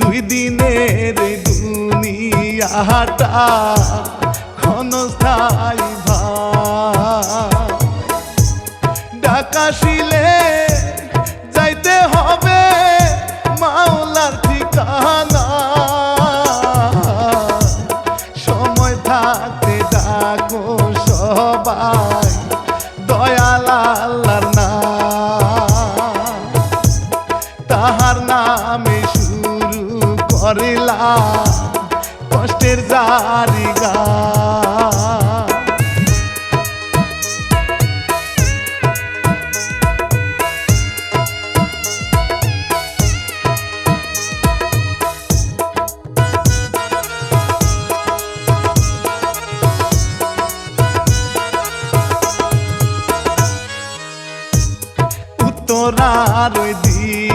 দুই দিনের দুনিয়াটা ঘন ভাব। ঢাকা যাইতে হবে মাওলার ঠিকানা। সময় থাকতে ডাকো সবাই, দয়াল আল্লাহ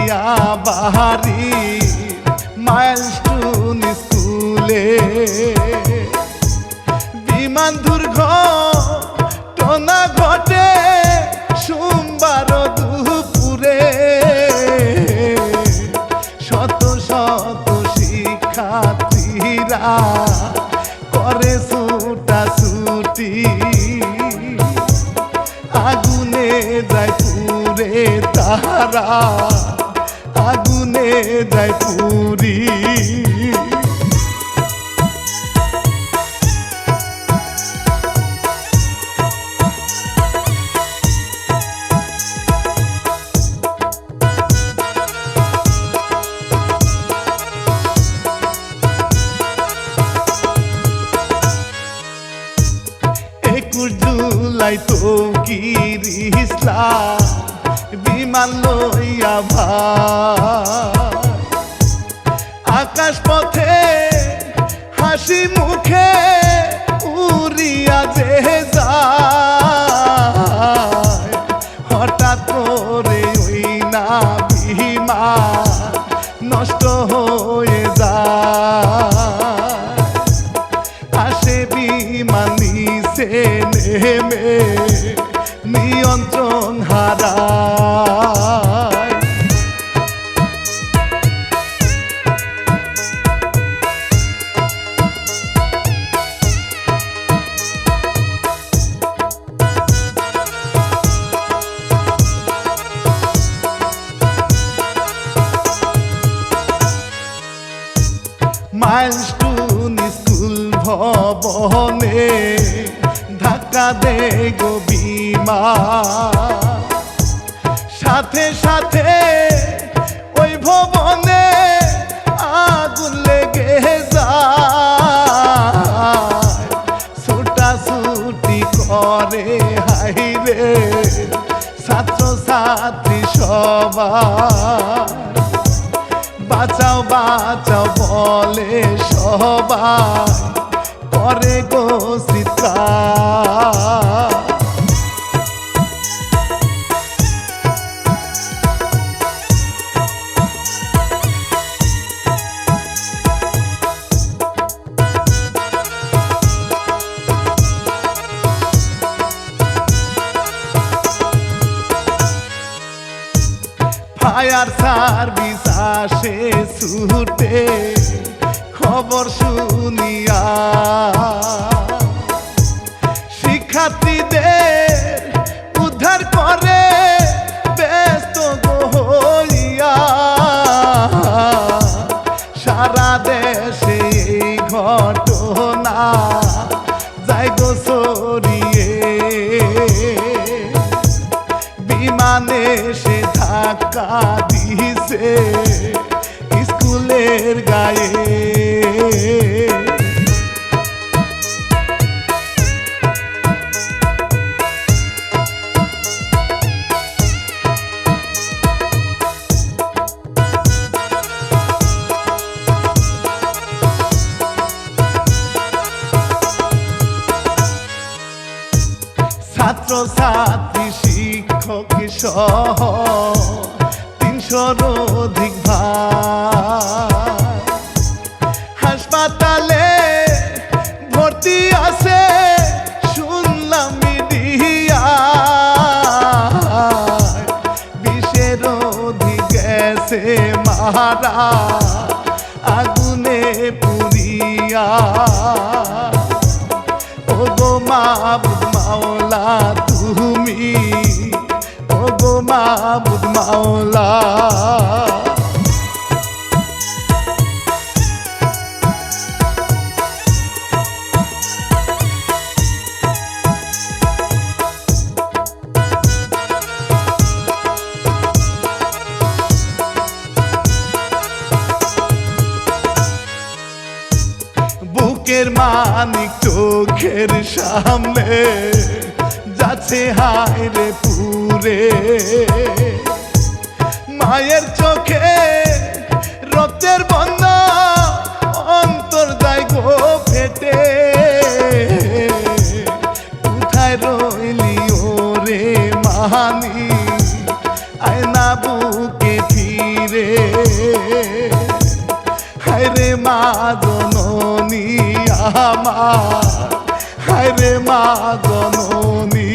দিয়া বাহারি মাইলস্টোন স্কুলে। বিমান দুর্ঘটনা ঘটে সোমবার দুপুরে। শত শত শিক্ষার্থীরা করে ছুটা ছুটি আগুনে যায় পুরে তারা যায় পুরি। জুলাই তো ইসলাম বিমান লইয়া ভাই আকাশ পথে হাসি মুখে উড়িয়া যে হঠাৎ করে ওই না বিমা নষ্ট গো বিমান সাথে সাথে ওই ভবনে আগুন লেগে যায়। ছুটা ছুটি করে হাইরে ছাত্র ছাত্রী সবাই বাঁচাও বাঁচাও বলে সবাই করে গো চিৎকার ফায়ার সার্ভিস আসে ছুটে খবর শুনিয়া শিক্ষার্থীদের উদ্ধার করে ব্যস্ত হইয়া সারা দেশে ঘটনা যাই গো ছড়িয়ে। বিমানে সে ধাক্কা দিছে, স্কুলের গায়ে তিনশোর অধিক ভাই হাসপাতালে ভর্তি আছে, শুনলাম মিডিয়া। অধিক গেছে মারা আগুনে পুরিয়া ও গো মাওলা, তুমি গো মাওলা। বুকের মানিক চোখের সামনে যাচ্ছে হায় রে পুরে মায়ের চোখে রক্তের বন্যা অন্তর যায় গো ফেটে। কোথায় রইলি ওরে মানি আয়না বুকে ফিরে। হায়রে মা জননী আমার। হায়রে মা জননী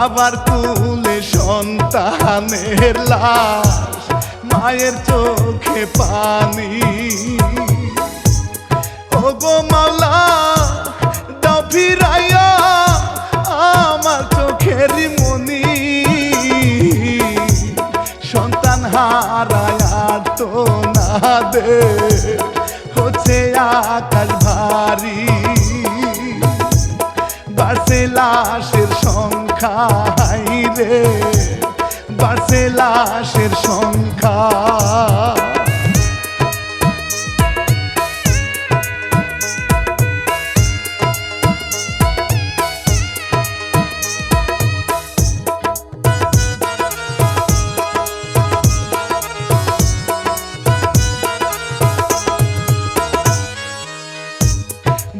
বাবার কুলে সন্তানের লাশ, মায়ের চোখে পানি। ও গো দাও ফিরাইয়া আমার চোখের মনি। সন্তান হারায়ার তো না দে হচ্ছে আকাশ ভারী। বাড়ছে লাশের হাই রে বাড়ছে লাশের সংখ্যা।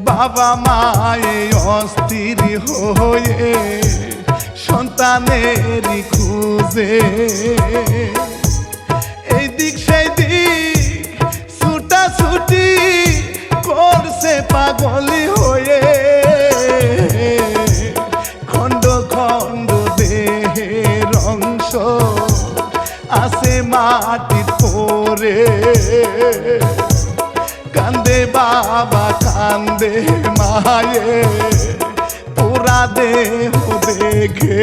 বাবা মায়ে অস্থির হয়ে সন্তানেরই খুঁজে। এই দিক সেই দিক ছুটা ছুটি করছে পাগলি হয়ে। খণ্ড খণ্ড দেহের অংশ আছে মাটির পরে। কান্দে বাবা, কান্দে মায়ে পুরা দেহ দেখে।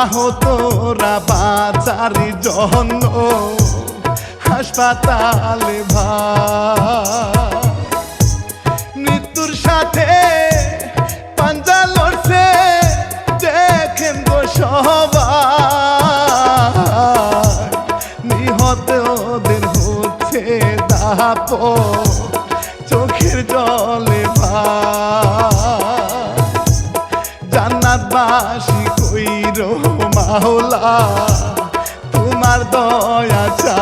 আহতরা বাজারি জন্য হাসপাতালে মৃত্যুর সাথে পাঞ্জা লড়ছে, দেখেন গো নিহত ওদের হচ্ছে দাপ চোখের জলে ভাই জান্নাতবাসী কইর মাওলা, তোমার দয়া চা